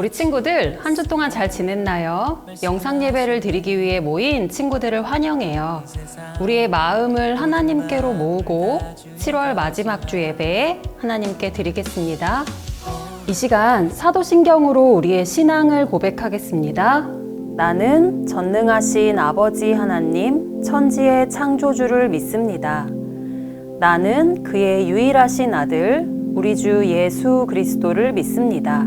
우리 친구들 한 주 동안 잘 지냈나요? 영상 예배를 드리기 위해 모인 친구들을 환영해요. 우리의 마음을 하나님께로 모으고 7월 마지막 주 예배에 하나님께 드리겠습니다. 이 시간 사도신경으로 우리의 신앙을 고백하겠습니다. 나는 전능하신 아버지 하나님, 천지의 창조주를 믿습니다. 나는 그의 유일하신 아들, 우리 주 예수 그리스도를 믿습니다.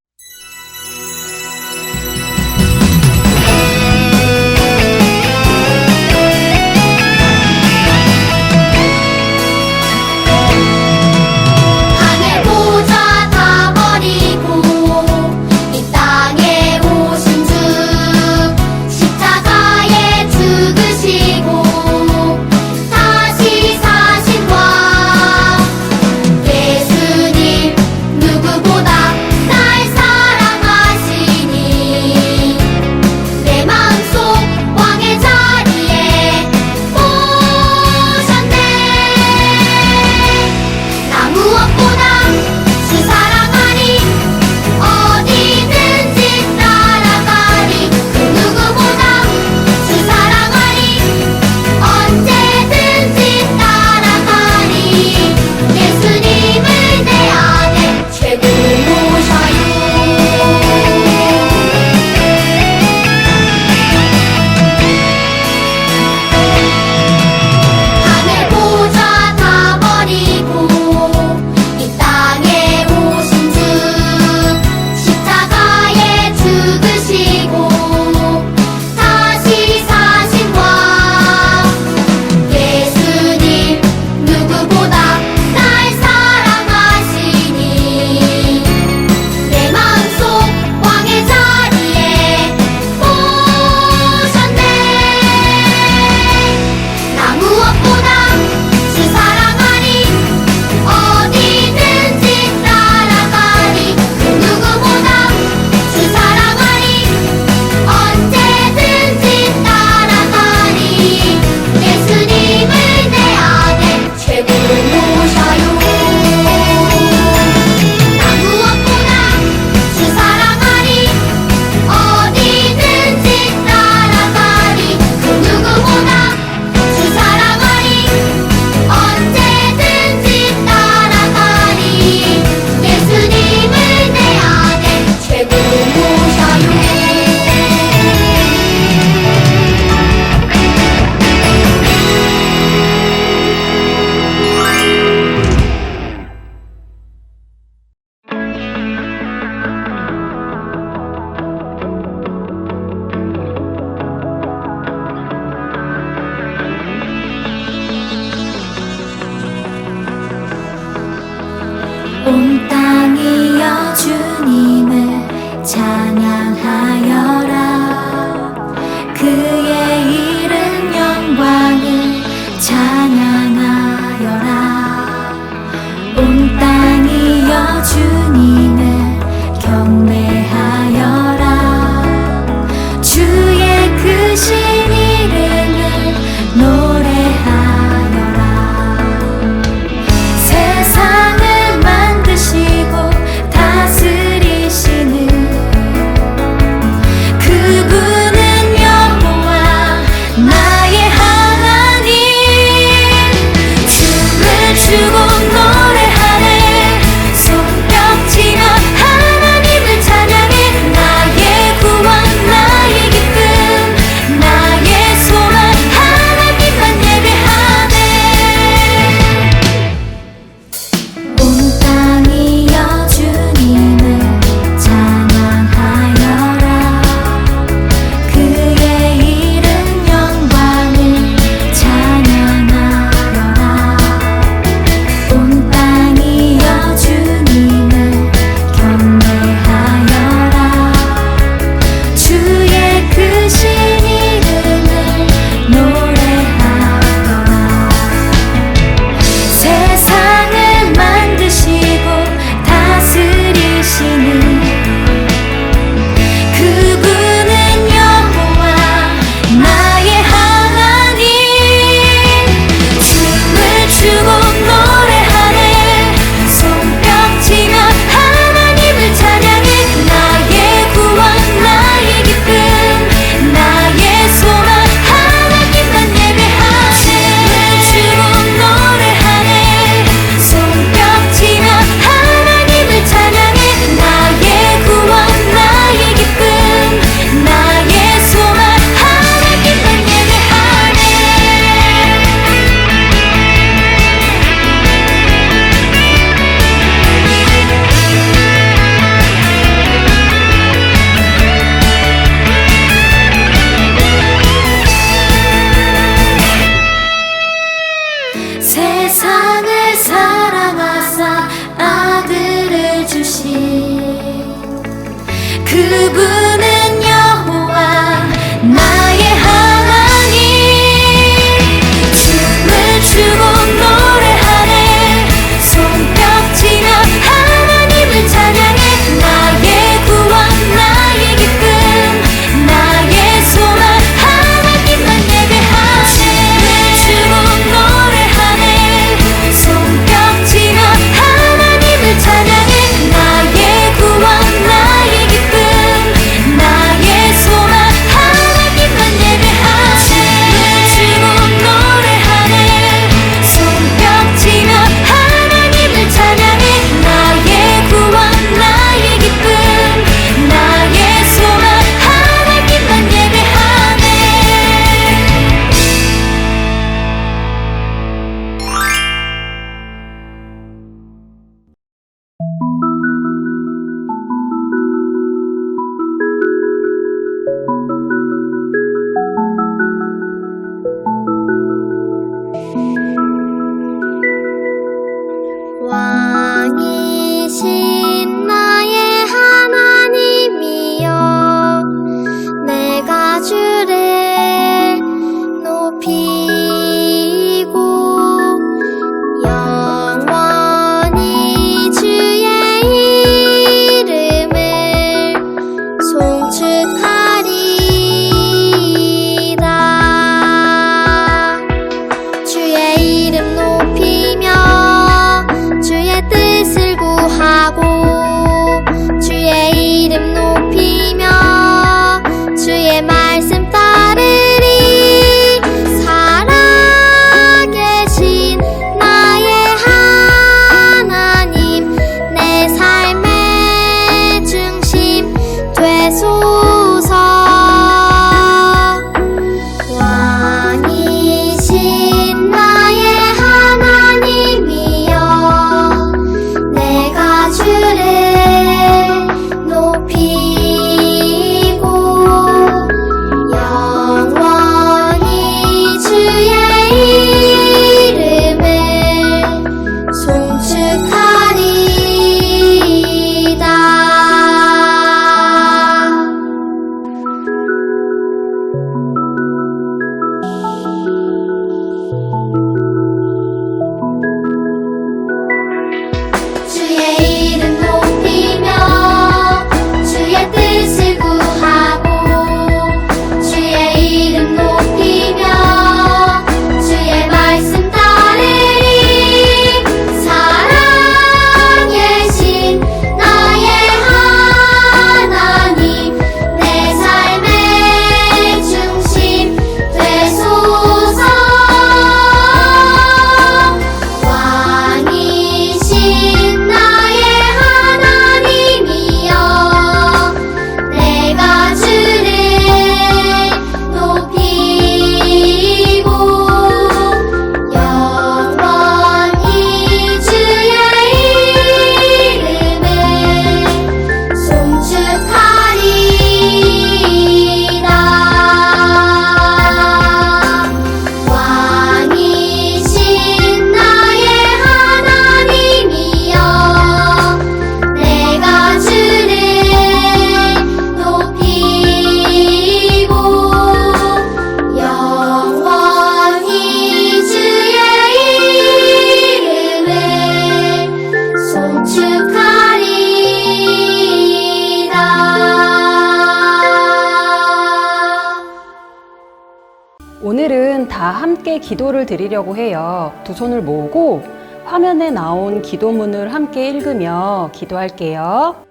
기도를 드리려고 해요. 두 손을 모으고 화면에 나온 기도문을 함께 읽으며 기도할게요.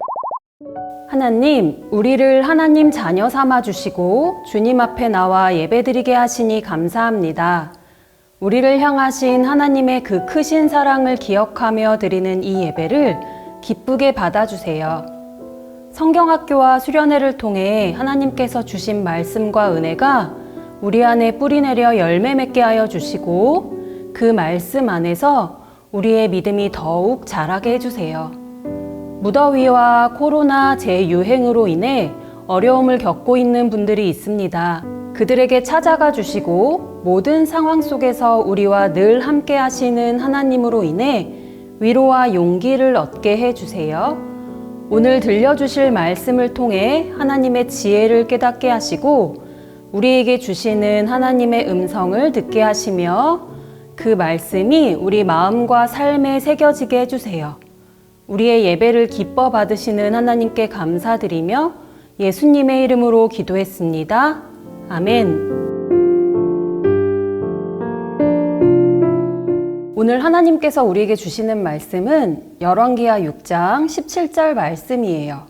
하나님, 우리를 하나님 자녀 삼아 주시고 주님 앞에 나와 예배드리게 하시니 감사합니다. 우리를 향하신 하나님의 그 크신 사랑을 기억하며 드리는 이 예배를 기쁘게 받아주세요. 성경학교와 수련회를 통해 하나님께서 주신 말씀과 은혜가 우리 안에 뿌리내려 열매 맺게 하여 주시고 그 말씀 안에서 우리의 믿음이 더욱 자라게 해주세요. 무더위와 코로나 재유행으로 인해 어려움을 겪고 있는 분들이 있습니다. 그들에게 찾아가 주시고 모든 상황 속에서 우리와 늘 함께 하시는 하나님으로 인해 위로와 용기를 얻게 해 주세요. 오늘 들려주실 말씀을 통해 하나님의 지혜를 깨닫게 하시고 우리에게 주시는 하나님의 음성을 듣게 하시며 그 말씀이 우리 마음과 삶에 새겨지게 해주세요. 우리의 예배를 기뻐 받으시는 하나님께 감사드리며 예수님의 이름으로 기도했습니다. 아멘. 오늘 하나님께서 우리에게 주시는 말씀은 열왕기하 6장 17절 말씀이에요.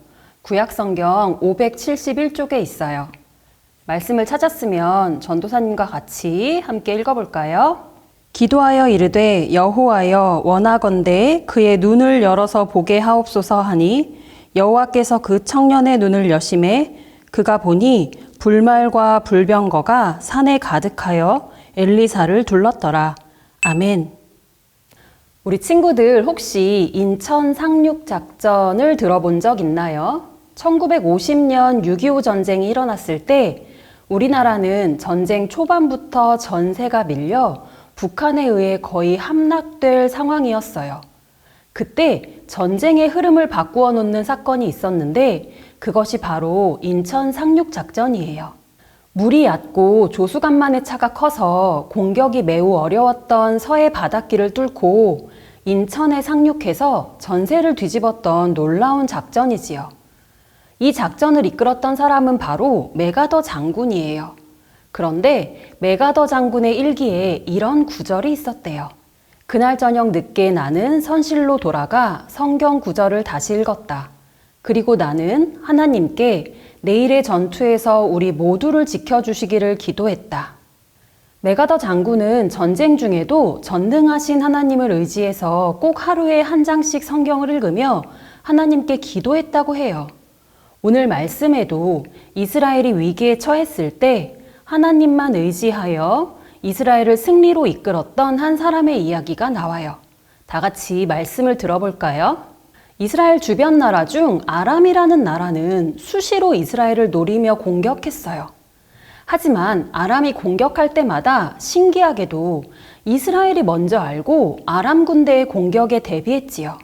구약성경 571쪽에 있어요. 말씀을 찾았으면 전도사님과 같이 함께 읽어볼까요? 기도하여 이르되 여호와여 원하건대 그의 눈을 열어서 보게 하옵소서 하니 여호와께서 그 청년의 눈을 여심해 그가 보니 불말과 불병거가 산에 가득하여 엘리사를 둘렀더라. 아멘. 우리 친구들 혹시 인천 상륙 작전을 들어본 적 있나요? 1950년 6.25 전쟁이 일어났을 때 우리나라는 전쟁 초반부터 전세가 밀려 북한에 의해 거의 함락될 상황이었어요. 그때 전쟁의 흐름을 바꾸어 놓는 사건이 있었는데 그것이 바로 인천 상륙 작전이에요. 물이 얕고 조수간만의 차가 커서 공격이 매우 어려웠던 서해 바닷길을 뚫고 인천에 상륙해서 전세를 뒤집었던 놀라운 작전이지요. 이 작전을 이끌었던 사람은 바로 메가더 장군이에요. 그런데 메가더 장군의 일기에 이런 구절이 있었대요. 그날 저녁 늦게 나는 선실로 돌아가 성경 구절을 다시 읽었다. 그리고 나는 하나님께 내일의 전투에서 우리 모두를 지켜주시기를 기도했다. 메가더 장군은 전쟁 중에도 전능하신 하나님을 의지해서 꼭 하루에 한 장씩 성경을 읽으며 하나님께 기도했다고 해요. 오늘 말씀에도 이스라엘이 위기에 처했을 때 하나님만 의지하여 이스라엘을 승리로 이끌었던 한 사람의 이야기가 나와요. 다 같이 말씀을 들어볼까요? 이스라엘 주변 나라 중 아람이라는 나라는 수시로 이스라엘을 노리며 공격했어요. 하지만 아람이 공격할 때마다 신기하게도 이스라엘이 먼저 알고 아람 군대의 공격에 대비했지요.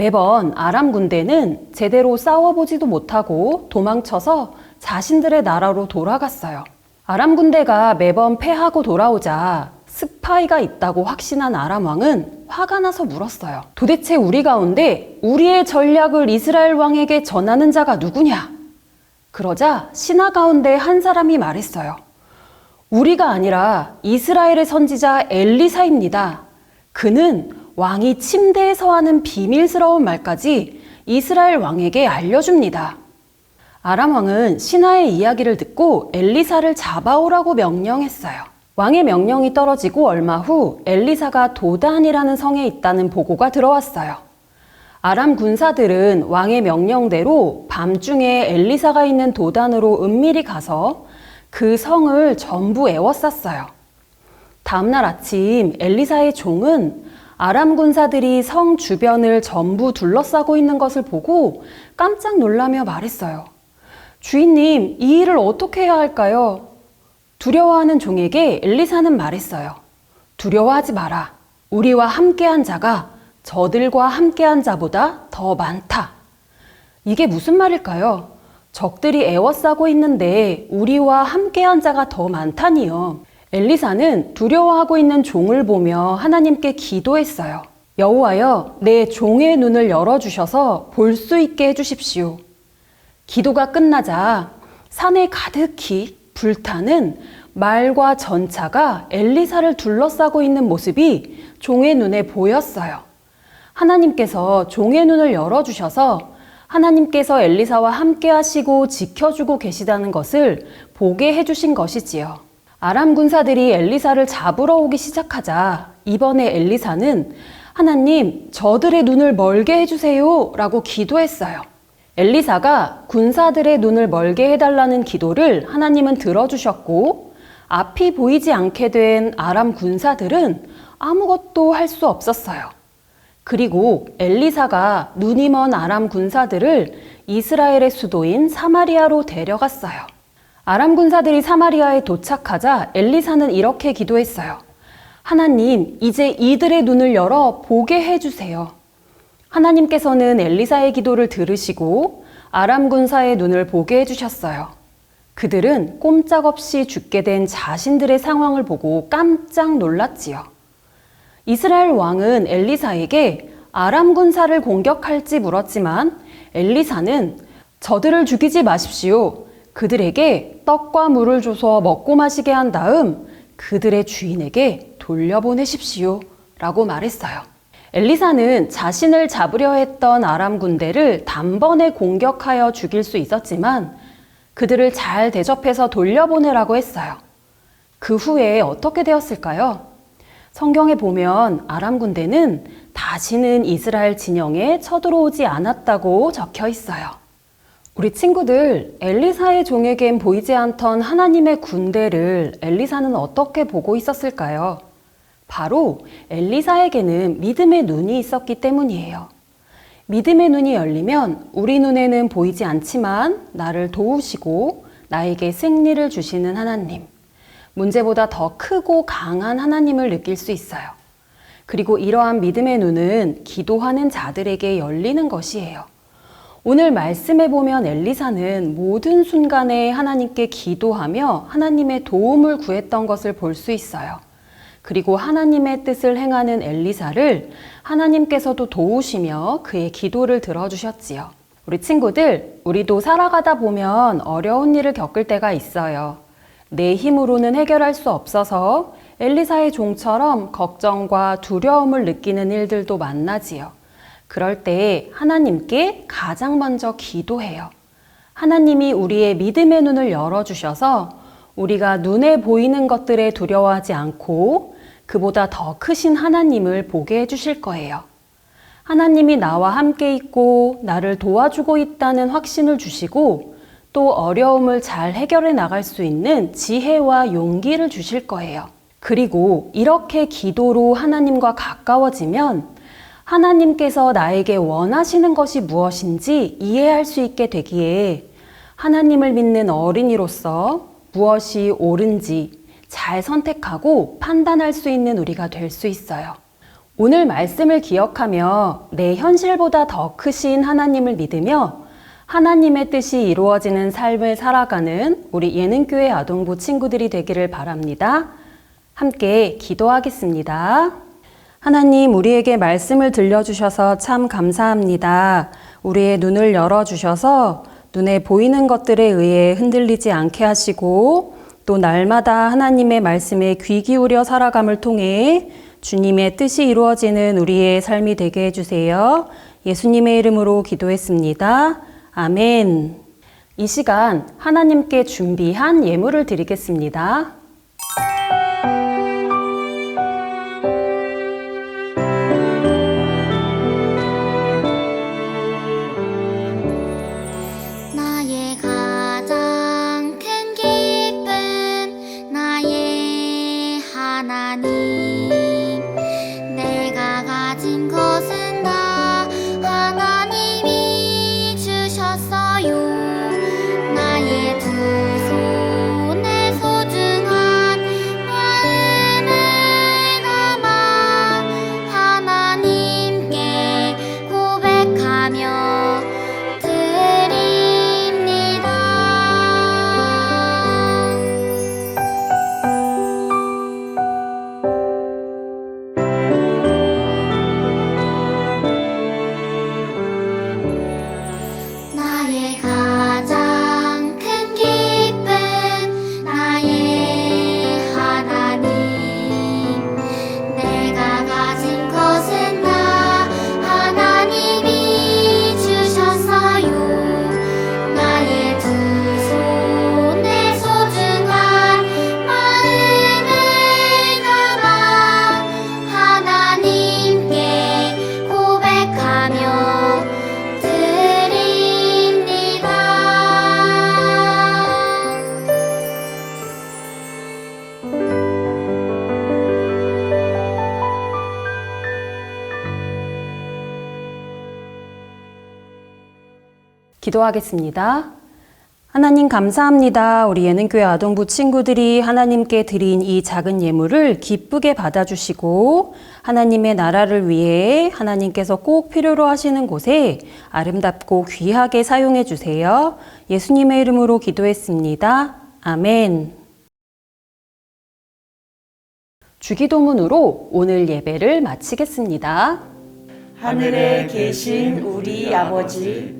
매번 아람 군대는 제대로 싸워보지도 못하고 도망쳐서 자신들의 나라로 돌아갔어요. 아람 군대가 매번 패하고 돌아오자 스파이가 있다고 확신한 아람 왕은 화가 나서 물었어요. 도대체 우리 가운데 우리의 전략을 이스라엘 왕에게 전하는 자가 누구냐? 그러자 신하 가운데 한 사람이 말했어요. 우리가 아니라 이스라엘의 선지자 엘리사입니다. 그는 왕이 침대에서 하는 비밀스러운 말까지 이스라엘 왕에게 알려줍니다. 아람 왕은 신하의 이야기를 듣고 엘리사를 잡아오라고 명령했어요. 왕의 명령이 떨어지고 얼마 후 엘리사가 도단이라는 성에 있다는 보고가 들어왔어요. 아람 군사들은 왕의 명령대로 밤중에 엘리사가 있는 도단으로 은밀히 가서 그 성을 전부 에워쌌어요. 다음날 아침 엘리사의 종은 아람 군사들이 성 주변을 전부 둘러싸고 있는 것을 보고 깜짝 놀라며 말했어요. 주인님, 이 일을 어떻게 해야 할까요? 두려워하는 종에게 엘리사는 말했어요. 두려워하지 마라. 우리와 함께한 자가 저들과 함께한 자보다 더 많다. 이게 무슨 말일까요? 적들이 애워싸고 있는데 우리와 함께한 자가 더 많다니요. 엘리사는 두려워하고 있는 종을 보며 하나님께 기도했어요. 여호와여, 내 종의 눈을 열어주셔서 볼 수 있게 해주십시오. 기도가 끝나자 산에 가득히 불타는 말과 전차가 엘리사를 둘러싸고 있는 모습이 종의 눈에 보였어요. 하나님께서 종의 눈을 열어주셔서 하나님께서 엘리사와 함께 하시고 지켜주고 계시다는 것을 보게 해주신 것이지요. 아람 군사들이 엘리사를 잡으러 오기 시작하자 이번에 엘리사는 하나님, 저들의 눈을 멀게 해주세요 라고 기도했어요. 엘리사가 군사들의 눈을 멀게 해달라는 기도를 하나님은 들어주셨고 앞이 보이지 않게 된 아람 군사들은 아무것도 할 수 없었어요. 그리고 엘리사가 눈이 먼 아람 군사들을 이스라엘의 수도인 사마리아로 데려갔어요. 아람 군사들이 사마리아에 도착하자 엘리사는 이렇게 기도했어요. 하나님, 이제 이들의 눈을 열어 보게 해주세요. 하나님께서는 엘리사의 기도를 들으시고 아람 군사의 눈을 보게 해주셨어요. 그들은 꼼짝없이 죽게 된 자신들의 상황을 보고 깜짝 놀랐지요. 이스라엘 왕은 엘리사에게 아람 군사를 공격할지 물었지만 엘리사는 저들을 죽이지 마십시오. 그들에게 떡과 물을 줘서 먹고 마시게 한 다음 그들의 주인에게 돌려보내십시오. 라고 말했어요. 엘리사는 자신을 잡으려 했던 아람 군대를 단번에 공격하여 죽일 수 있었지만 그들을 잘 대접해서 돌려보내라고 했어요. 그 후에 어떻게 되었을까요? 성경에 보면 아람 군대는 다시는 이스라엘 진영에 쳐들어오지 않았다고 적혀 있어요. 우리 친구들, 엘리사의 종에겐 보이지 않던 하나님의 군대를 엘리사는 어떻게 보고 있었을까요? 바로 엘리사에게는 믿음의 눈이 있었기 때문이에요. 믿음의 눈이 열리면 우리 눈에는 보이지 않지만 나를 도우시고 나에게 승리를 주시는 하나님. 문제보다 더 크고 강한 하나님을 느낄 수 있어요. 그리고 이러한 믿음의 눈은 기도하는 자들에게 열리는 것이에요. 오늘 말씀해 보면 엘리사는 모든 순간에 하나님께 기도하며 하나님의 도움을 구했던 것을 볼 수 있어요. 그리고 하나님의 뜻을 행하는 엘리사를 하나님께서도 도우시며 그의 기도를 들어주셨지요. 우리 친구들, 우리도 살아가다 보면 어려운 일을 겪을 때가 있어요. 내 힘으로는 해결할 수 없어서 엘리사의 종처럼 걱정과 두려움을 느끼는 일들도 만나지요. 그럴 때 하나님께 가장 먼저 기도해요. 하나님이 우리의 믿음의 눈을 열어주셔서 우리가 눈에 보이는 것들에 두려워하지 않고 그보다 더 크신 하나님을 보게 해주실 거예요. 하나님이 나와 함께 있고 나를 도와주고 있다는 확신을 주시고 또 어려움을 잘 해결해 나갈 수 있는 지혜와 용기를 주실 거예요. 그리고 이렇게 기도로 하나님과 가까워지면 하나님께서 나에게 원하시는 것이 무엇인지 이해할 수 있게 되기에 하나님을 믿는 어린이로서 무엇이 옳은지 잘 선택하고 판단할 수 있는 우리가 될 수 있어요. 오늘 말씀을 기억하며 내 현실보다 더 크신 하나님을 믿으며 하나님의 뜻이 이루어지는 삶을 살아가는 우리 예능교회 아동부 친구들이 되기를 바랍니다. 함께 기도하겠습니다. 하나님, 우리에게 말씀을 들려주셔서 참 감사합니다. 우리의 눈을 열어주셔서 눈에 보이는 것들에 의해 흔들리지 않게 하시고 또 날마다 하나님의 말씀에 귀 기울여 살아감을 통해 주님의 뜻이 이루어지는 우리의 삶이 되게 해주세요. 예수님의 이름으로 기도했습니다. 아멘. 이 시간 하나님께 준비한 예물을 드리겠습니다. 기도하겠습니다. 하나님 감사합니다. 우리 예능교회 아동부 친구들이 하나님께 드린 이 작은 예물을 기쁘게 받아주시고 하나님의 나라를 위해 하나님께서 꼭 필요로 하시는 곳에 아름답고 귀하게 사용해 주세요. 예수님의 이름으로 기도했습니다. 아멘. 주기도문으로 오늘 예배를 마치겠습니다. 하늘에 계신 우리 아버지,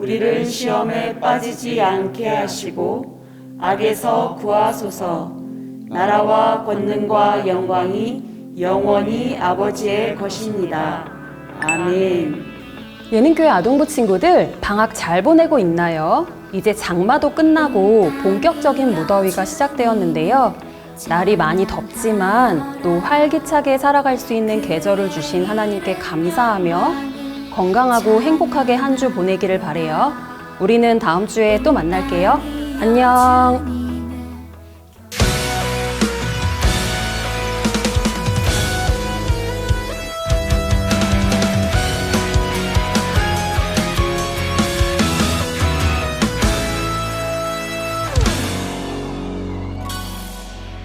우리를 시험에 빠지지 않게 하시고 악에서 구하소서 나라와 권능과 영광이 영원히 아버지의 것입니다. 아멘. 예능교회 아동부 친구들 방학 잘 보내고 있나요? 이제 장마도 끝나고 본격적인 무더위가 시작되었는데요. 날이 많이 덥지만 또 활기차게 살아갈 수 있는 계절을 주신 하나님께 감사하며 건강하고 행복하게 한 주 보내기를 바래요. 우리는 다음 주에 또 만날게요. 안녕.